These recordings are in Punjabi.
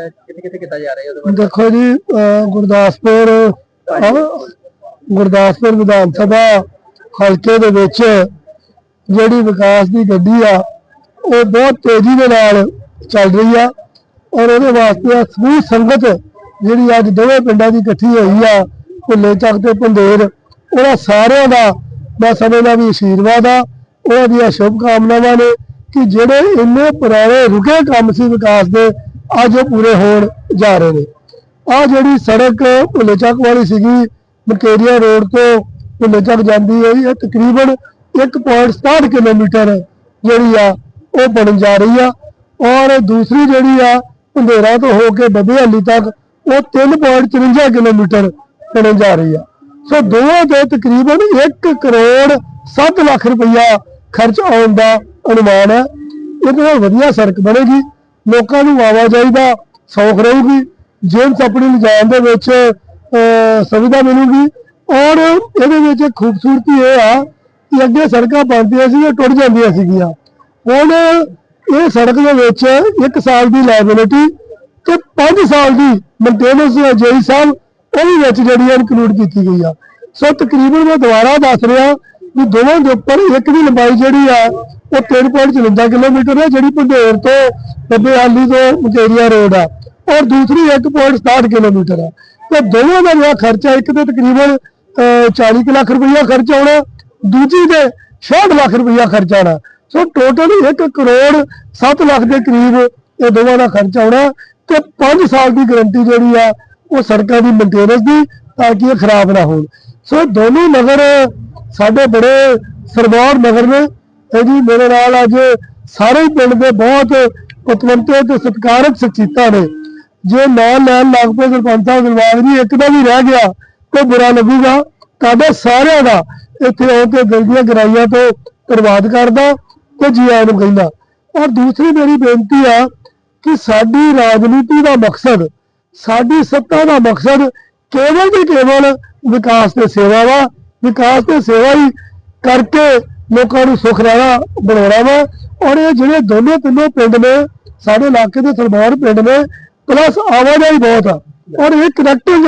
ਕਿੱਥੇ ਕਿੱਥੇ ਕੀਤਾ ਜਾ ਰਿਹਾ ਉਹਦੇ ਦੇਖੋ ਜੀ ਅਹ ਗੁਰਦਾਸਪੁਰ ਅਹ ਗੁਰਦਾਸਪੁਰ ਵਿਧਾਨ ਸਭਾ ਹਲਕੇ ਦੇ ਵਿੱਚ ਜਿਹੜੀ ਵਿਕਾਸ ਦੀ ਗੱਡੀ ਆ ਉਹ ਬਹੁਤ ਤੇਜ਼ੀ ਦੇ ਨਾਲ ਚੱਲ ਰਹੀ ਆ ਔਰ ਉਹਦੇ ਵਾਸਤੇ ਸਮੂਹ ਸੰਗਤ ਜਿਹੜੀ ਅੱਜ ਦੋਵੇਂ ਪਿੰਡਾਂ ਦੀ ਇਕੱਠੀ ਹੋਈ ਆ ਭੁੱਲੇ ਚੱਕ ਤੇ ਪੰਦੇਰ ਉਹਨਾਂ ਸਾਰਿਆਂ ਦਾ ਮੈਂ ਸਮਝਦਾ ਵੀ ਆਸ਼ੀਰਵਾਦ ਆ ਉਹਨਾਂ ਦੀਆਂ ਸ਼ੁਭ ਕਾਮਨਾਵਾਂ ਨੇ ਕਿ ਜਿਹੜੇ ਇੰਨੇ ਪੁਰਾਣੇ ਰੁਕੇ ਕੰਮ ਸੀ ਵਿਕਾਸ ਦੇ ਅੱਜ ਉਹ ਪੂਰੇ ਹੋਣ ਜਾ ਰਹੇ ਨੇ। ਆ ਜਿਹੜੀ ਸੜਕ ਭੁੱਲੇ ਚੱਕ ਵਾਲੀ ਸੀਗੀ ਮਕੇਰੀਆ ਰੋਡ ਤੋਂ ਭੁੱਲੇ ਚੱਕ ਜਾਂਦੀ ਹੈ ਇਹ ਤਕਰੀਬਨ 1.67 ਕਿਲੋਮੀਟਰ ਜਿਹੜੀ ਆ, ਉਹ ਬਣਨ ਜਾ ਰਹੀ ਆ। ਔਰ ਦੂਸਰੀ ਜਿਹੜੀ ਆ ਭੰਦੇਰਾ ਤੋਂ ਹੋ ਕੇ ਬੱਬੇਹਾਲੀ ਤੱਕ, ਉਹ 3.54 ਕਿਲੋਮੀਟਰ ਬਣਨ ਜਾ ਰਹੀ ਆ। ਸੋ ਦੋਵਾਂ ਤੇ ਤਕਰੀਬਨ 1 ਕਰੋੜ 7 ਲੱਖ ਰੁਪਈਆ ਖਰਚ ਆਉਣ ਦਾ ਅਨੁਮਾਨ ਹੈ। ਇਹ ਬਹੁਤ ਵਧੀਆ ਸੜਕ ਬਣੇਗੀ। ਲੋਕਾਂ ਨੂੰ ਆਵਾਜਾਈ ਦਾ ਸੌਖ ਰਹੂਗੀ ਜੇਮਸ ਆਪਣੀ ਲਿਜਾਣ ਦੇ ਵਿੱਚ ਸੁਵਿਧਾ ਮਿਲੂਗੀ ਔਰ ਇਹਦੇ ਵਿੱਚ ਖੂਬਸੂਰਤੀ ਇਹ ਆ ਕਿ ਅੱਗੇ ਸੜਕਾਂ ਬਣਦੀਆਂ ਸੀ ਉਹ ਟੁੱਟ ਜਾਂਦੀਆਂ ਸੀਗੀਆਂ। ਹੁਣ ਇਹ ਸੜਕ ਦੇ ਵਿੱਚ 1 ਸਾਲ ਦੀ ਲਾਇਬਿਲਿਟੀ ਤੇ 5 ਸਾਲ ਦੀ ਮੇਨਟੇਨੈਂਸ ਜੇਈ ਸਾਹਿਬ ਉਹ ਵੀ ਵਿੱਚ ਜਿਹੜੀ ਇਨਕਲੂਡ ਕੀਤੀ ਗਈ ਆ। ਸੋ ਤਕਰੀਬਨ ਮੈਂ ਦੁਬਾਰਾ ਦੱਸ ਰਿਹਾ ਵੀ ਦੋਵਾਂ ਦੇ ਉੱਪਰ ਇੱਕ ਦੀ ਲੰਬਾਈ ਜਿਹੜੀ ਆ ਉਹ 3.54 ਕਿਲੋਮੀਟਰ ਹੈ ਜਿਹੜੀ ਪੰਧੇਰ ਤੋਂ ਬੱਬੇਹਾਲੀ ਤੋਂ ਮਕੇਰੀਆ ਰੋਡ ਆ। ਔਰ ਦੂਸਰੀ 1.67 ਕਿਲੋਮੀਟਰ ਆ। ਤੇ ਦੋਵਾਂ ਦਾ ਜਿਹੜਾ ਖਰਚਾ ਇੱਕ ਤੇ ਤਕਰੀਬਨ ਅਹ, 40 ਕੁ ਲੱਖ ਰੁਪਈਆ ਖਰਚ ਆਉਣਾ ਦੂਜੀ ਤੇ 66 ਲੱਖ ਰੁਪਈਆ ਖਰਚ ਆਉਣਾ। ਸੋ ਟੋਟਲ 1 ਕਰੋੜ 7 ਲੱਖ ਦੇ ਕਰੀਬ ਇਹ ਦੋਵਾਂ ਦਾ ਖਰਚ ਆਉਣਾ। ਤੇ 5 ਸਾਲ ਦੀ ਗਾਰੰਟੀ ਜਿਹੜੀ ਆ ਉਹ ਸੜਕਾਂ ਦੀ ਮੇਨਟੇਨੈਂਸ ਦੀ ਤਾਂ ਕਿ ਇਹ ਖਰਾਬ ਨਾ ਹੋਣ। ਸੋ ਦੋਨੋਂ ਨਗਰ ਸਾਡੇ ਬੜੇ ਸਰਦਾਰ ਨਗਰ ਨੇ। ਤੇ ਜੀ, ਮੇਰੇ ਨਾਲ ਅੱਜ ਸਾਰੇ ਪਿੰਡ ਦੇ ਬਹੁਤ ਪਤਵੰਤੇ ਤੇ ਸਤਿਕਾਰਕ ਸ਼ਖਸੀਅਤਾਂ ਨੇ। ਜੇ ਨਾਂ ਲੈਣ ਲੱਗ ਪਏ ਸਰਪੰਚ ਸਾਹਿਬ ਦਿਲਬਾਗ ਜੀ, ਇੱਕ ਦਾ ਵੀ ਰਹਿ ਗਿਆ ਤੇ ਬੁਰਾ ਲੱਗੂਗਾ। ਤੁਹਾਡੇ ਸਾਰਿਆਂ ਦਾ ਇੱਥੇ ਆ ਕੇ ਦਿਲ ਦੀਆਂ ਗਰਾਈਆਂ ਤੋਂ ਧੰਨਵਾਦ ਕਰਦਾ, ਤੇ ਜੀ ਆਇਆਂ ਨੂੰ ਕਹਿੰਦਾ। ਔਰ ਦੂਸਰੀ ਮੇਰੀ ਬੇਨਤੀ ਆ ਕਿ ਸਾਡੀ ਰਾਜਨੀਤੀ ਦਾ ਮਕਸਦ, ਸਾਡੀ ਸੱਤਾ ਦਾ ਮਕਸਦ ਕੇਵਲ ਤੇ ਕੇਵਲ ਵਿਕਾਸ ਤੇ ਸੇਵਾ ਵਾ। ਵਿਕਾਸ ਤੇ ਸੇਵਾ ਹੀ ਕਰਕੇ ਲੋਕਾਂ ਨੂੰ ਸੁਖ ਰਹਿਣਾ ਬਣਾਉਣਾ ਵਾ। ਔਰ ਇਹ ਜਿਹੜੇ ਦੋਨੋਂ ਤਿੰਨੋਂ ਪਿੰਡ ਨੇ ਸਾਡੇ ਇਲਾਕੇ ਦੇ ਸਰਦਾਰ ਪਿੰਡ ਨੇ ਪਲੱਸ ਆਵਾਜਾਈ ਬਹੁਤ ਆ। ਔਰ ਇਹ ਕਨੈਕਟਿੰਗ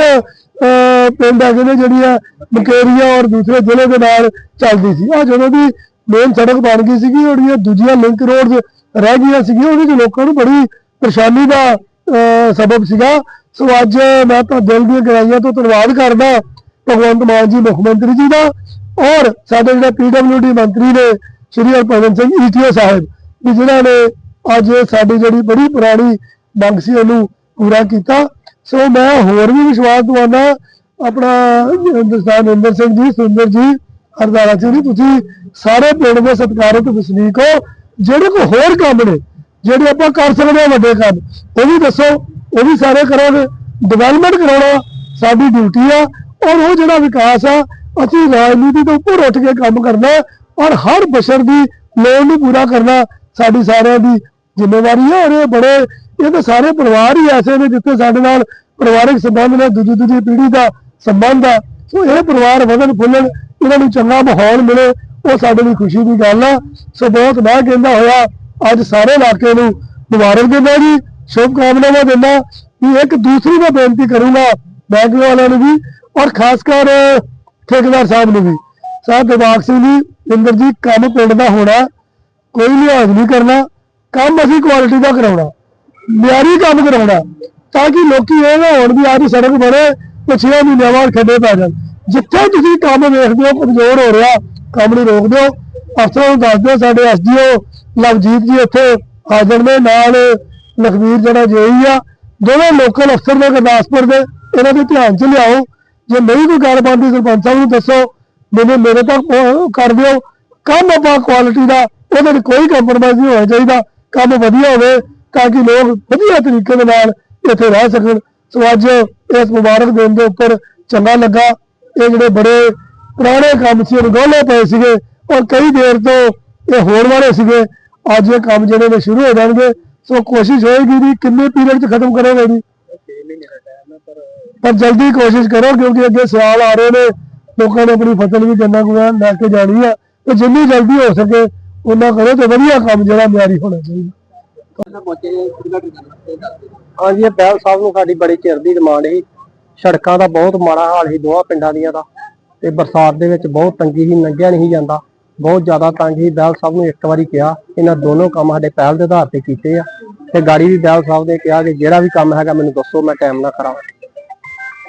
ਪਿੰਡ ਹੈਗੇ ਨੇ ਜਿਹੜੀਆਂ ਮਕੇਰੀਆ ਔਰ ਦੂਸਰੇ ਜ਼ਿਲ੍ਹੇ ਦੇ ਨਾਲ ਚੱਲਦੀ ਸੀ। ਆ ਜਦੋਂ ਦੀ ਮੇਨ ਸੜਕ ਬਣ ਗਈ ਸੀਗੀ ਜਿਹੜੀਆਂ ਦੂਜੀਆਂ ਲਿੰਕ ਰੋਡਸ ਰਹਿ ਗਈਆਂ ਸੀਗੀਆਂ ਉਹਦੇ ਚ ਲੋਕਾਂ ਨੂੰ ਬੜੀ ਪਰੇਸ਼ਾਨੀ ਦਾ ਅਹ, ਸਬਬ ਸੀਗਾ। ਸੋ ਅੱਜ ਮੈਂ ਤਾਂ ਦਿਲ ਦੀਆਂ ਗਹਿਰਾਈਆਂ ਤੋਂ ਧੰਨਵਾਦ ਕਰਦਾ ਭਗਵੰਤ ਮਾਨ ਜੀ ਮੁੱਖ ਮੰਤਰੀ ਜੀ ਦਾ। ਔਰ ਸਾਡੇ ਜਿਹੜੇ ਪੀਡਬਲਯੂਡੀ ਮੰਤਰੀ ਨੇ ਸ਼੍ਰੀ ਹਰਭਜਨ ਸਿੰਘ ਈਟੀਓ ਸਾਹਿਬ ਵੀ ਜਿਨ੍ਹਾਂ ਨੇ ਅੱਜ ਸਾਡੀ ਜਿਹੜੀ ਬੜੀ ਪੁਰਾਣੀ ਮੰਗ ਸੀ ਉਹਨੂੰ ਪੂਰਾ ਕੀਤਾ। ਸੋ ਮੈਂ ਹੋਰ ਵੀ ਵਿਸ਼ਵਾਸ ਦਵਾਨਾ ਆਪਣਾ ਹਿੰਦੁਸਤਾਨ ਇੰਦਰ ਸਿੰਘ ਜੀ ਸੁੰਦਰ ਜੀ, ਹਰਦਾਰਾ ਸਿੰਘ ਜੀ, ਤੁਸੀਂ ਸਾਰੇ ਪਿੰਡ ਦੇ ਸਤਿਕਾਰਤ ਵਸਨੀਕ ਹੋ, ਜਿਹੜੇ ਕੋ ਹੋਰ ਕੰਮ ਨੇ, ਜਿਹੜੇ ਆਪਾਂ ਕਰ ਸਕਦੇ ਹਾਂ ਵੱਡੇ ਕੰਮ, ਉਹ ਵੀ ਦੱਸੋ, ਉਹ ਵੀ ਸਾਰੇ ਕਰਾਂਗੇ। ਡਿਵੈਲਪਮੈਂਟ ਕਰਾਉਣਾ ਸਾਡੀ ਡਿਊਟੀ ਆ, ਔਰ ਉਹ ਜਿਹੜਾ ਵਿਕਾਸ ਆ ਅਸੀਂ ਰਾਜਨੀਤੀ ਤੋਂ ਉੱਪਰ ਉੱਠ ਕੇ ਕੰਮ ਕਰਨਾ ਔਰ ਹਰ ਬਸ਼ਰ ਦੀ ਲੋੜ ਨੂੰ ਪੂਰਾ ਕਰਨਾ ਸਾਡੀ ਸਾਰਿਆਂ ਦੀ ਜ਼ਿੰਮੇਵਾਰੀ ਹੈ ਔਰ ਇਹ ਬੜੇ, ਇਹ ਤਾਂ ਸਾਰੇ ਪਰਿਵਾਰ ਹੀ ਐਸੇ ਨੇ ਜਿੱਥੇ ਸਾਡੇ ਨਾਲ ਪਰਿਵਾਰਕ ਸੰਬੰਧ ਨੇ, ਦੂਜੀ ਦੂਜੀ ਪੀੜ੍ਹੀ ਦਾ ਸੰਬੰਧ ਆ। ਸੋ ਇਹ ਪਰਿਵਾਰ ਵਧਣ ਫੁੱਲਣ, ਇਹਨਾਂ ਨੂੰ ਚੰਗਾ ਮਾਹੌਲ ਮਿਲੇ, ਉਹ ਸਾਡੇ ਲਈ ਖੁਸ਼ੀ ਦੀ ਗੱਲ ਆ। ਸੋ ਬਹੁਤ ਮੈਂ ਕਹਿੰਦਾ ਹੋਇਆ, ਅੱਜ ਸਾਰੇ ਇਲਾਕੇ ਨੂੰ ਮੁਬਾਰਕ ਦਿੰਦਾ ਜੀ ਸ਼ੁਭ ਕਾਮਨਾਵਾਂ ਦਿੰਦਾ। ਵੀ ਇੱਕ ਦੂਸਰੀ ਮੈਂ ਬੇਨਤੀ ਕਰੂੰਗਾ ਬੈਂਕ ਵਾਲਿਆਂ ਨੂੰ ਵੀ, ਔਰ ਖਾਸ ਕਰ ਠੇਕੇਦਾਰ ਸਾਹਿਬ ਨੂੰ ਵੀ। ਸਾਹਿਬ ਦਿਵਾਕ ਸਿੰਘ ਜੀ ਇੰਦਰ ਜੀ ਕੰਮ ਪਿੰਡ ਦਾ ਹੋਣਾ, ਕੋਈ ਲਿਹਾਜ਼ ਨਹੀਂ ਕਰਨਾ, ਕੰਮ ਅਸੀਂ ਕੁਆਲਿਟੀ ਦਾ ਕਰਾਉਣਾ, ਮਿਆਰੀ ਕੰਮ ਕਰਾਉਣਾ, ਤਾਂ ਕਿ ਲੋਕੀ ਇਹ ਨਾ ਹੋਣ ਵੀ ਆਹ ਦੀ ਸੜਕ ਬਣੇ ਤੇ ਛੇ ਮਹੀਨਿਆਂ ਬਾਅਦ ਖੱਡੇ ਪੈ ਜਾਣ। ਜਿੱਥੇ ਤੁਸੀਂ ਕੰਮ ਵੇਖਦੇ ਹੋ, ਕਮਜ਼ੋਰ ਹੋ ਰਿਹਾ, ਕੰਮ ਨੂੰ ਰੋਕ ਦਿਓ ਅਫਸਰਾਂ ਨੂੰ ਦੱਸ ਦਿਓ, ਸਾਡੇ ਐਸਡੀਓ ਲਵਜੀਤ ਜੀ ਇੱਥੇ ਹਾਜ਼ਰ ਨੇ ਨਾਲ ਲਖਵੀਰ ਜਿਹੜਾ ਜੇਈ ਆ, ਦੋਵੇਂ ਲੋਕਲ ਅਫਸਰ ਨੇ ਗੁਰਦਾਸਪੁਰ ਦੇ, ਇਹਨਾਂ ਦੇ ਧਿਆਨ 'ਚ ਲਿਆਓ। ਜੇ ਨਹੀਂ ਕੋਈ ਗੱਲ ਬਣਦੀ ਸਰਪੰਚ ਸਾਹਿਬ ਨੂੰ ਦੱਸੋ, ਮੈਨੂੰ, ਮੇਰੇ ਤੱਕ ਕਰ ਦਿਓ। ਕੰਮ ਆਪਾਂ ਕੁਆਲਿਟੀ ਦਾ, ਉਹਦੇ ਵਿੱਚ ਕੋਈ ਕੰਪਰੋਮਾਈਜ਼ ਨਹੀਂ ਹੋਣਾ ਚਾਹੀਦਾ। ਕੰਮ ਵਧੀਆ ਹੋਵੇ ਤਾਂ ਕਿ ਲੋਕ ਵਧੀਆ ਤਰੀਕੇ ਦੇ ਨਾਲ ਇੱਥੇ ਰਹਿ ਸਕਣ। ਸੋ ਅੱਜ ਇਸ ਮੁਬਾਰਕ ਦਿਨ ਦੇ ਉੱਪਰ ਚੰਗਾ ਲੱਗਾ। ਇਹ ਜਿਹੜੇ ਬੜੇ ਪੁਰਾਣੇ ਕੰਮ ਸੀ ਅਣਗੌਲੇ ਪਏ ਸੀਗੇ ਔਰ ਕਈ ਦੇਰ ਤੋਂ ਇਹ ਹੋਣ ਵਾਲੇ ਸੀਗੇ। ਅੱਜ ਇਹ ਕੰਮ ਜਿਹੜੇ ਨੇ ਸ਼ੁਰੂ ਹੋ ਜਾਣਗੇ। ਸੋ ਕੋਸ਼ਿਸ਼ ਹੋਏਗੀ ਵੀ ਕਿੰਨੇ ਪੀਰੀਅਡ 'ਚ ਖਤਮ ਕਰੋਗੇ ਜੀ। ਪਰ ਜਲਦੀ ਕੋਸ਼ਿਸ਼ ਕਰੋ ਕਿਉਂਕਿ ਅੱਗੇ ਸਿਆਲ ਆ ਰਹੇ ਨੇ ਲੋਕਾਂ ਨੇ ਆਪਣੀ ਫਸਲ ਵੀ ਗੰਨਾ ਗੁਆ ਲੈ ਕੇ ਜਾਣੀ ਆ ਤੇ ਜਿੰਨੀ ਜਲਦੀ ਹੋ ਸਕੇ ਉਹਨਾਂ ਕਰੋ ਤੇ ਵਧੀਆ ਕੰਮ ਜਿਹੜਾ ਮਿਆਰੀ ਹੋਣਾ ਚਾਹੀਦਾ। ਹਾਂਜੀ ਇਹ ਬੈਲ ਸਾਹਿਬ ਨੂੰ ਸਾਡੀ ਬੜੀ ਚਿਰ ਦੀ ਡਿਮਾਂਡ ਸੀ। ਸੜਕਾਂ ਦਾ ਬਹੁਤ ਮਾੜਾ ਹਾਲ ਸੀ ਦੋਹਾਂ ਪਿੰਡਾਂ ਦੀਆਂ ਦਾ ਤੇ ਬਰਸਾਤ ਦੇ ਵਿੱਚ ਬਹੁਤ ਤੰਗੀ ਸੀ ਲੰਘਿਆ ਨਹੀਂ ਜਾਂਦਾ। ਬਹੁਤ ਜ਼ਿਆਦਾ ਤੰਗ ਸੀ ਬੈਲ ਸਾਹਿਬ ਨੂੰ ਇੱਕ ਵਾਰੀ ਕਿਹਾ ਇਹਨਾਂ ਦੋਨੋਂ ਕੰਮ ਸਾਡੇ ਪਹਿਲ ਦੇ ਆਧਾਰ ਤੇ ਕੀਤੇ ਆ। ਤੇ ਗਾੜੀ ਵੀ ਬੈਲ ਸਾਹਿਬ ਨੇ ਕਿਹਾ ਕਿ ਜਿਹੜਾ ਵੀ ਕੰਮ ਹੈਗਾ ਮੈਨੂੰ ਦੱਸੋ ਮੈਂ ਟਾਈਮ ਨਾਲ ਕਰਾਂ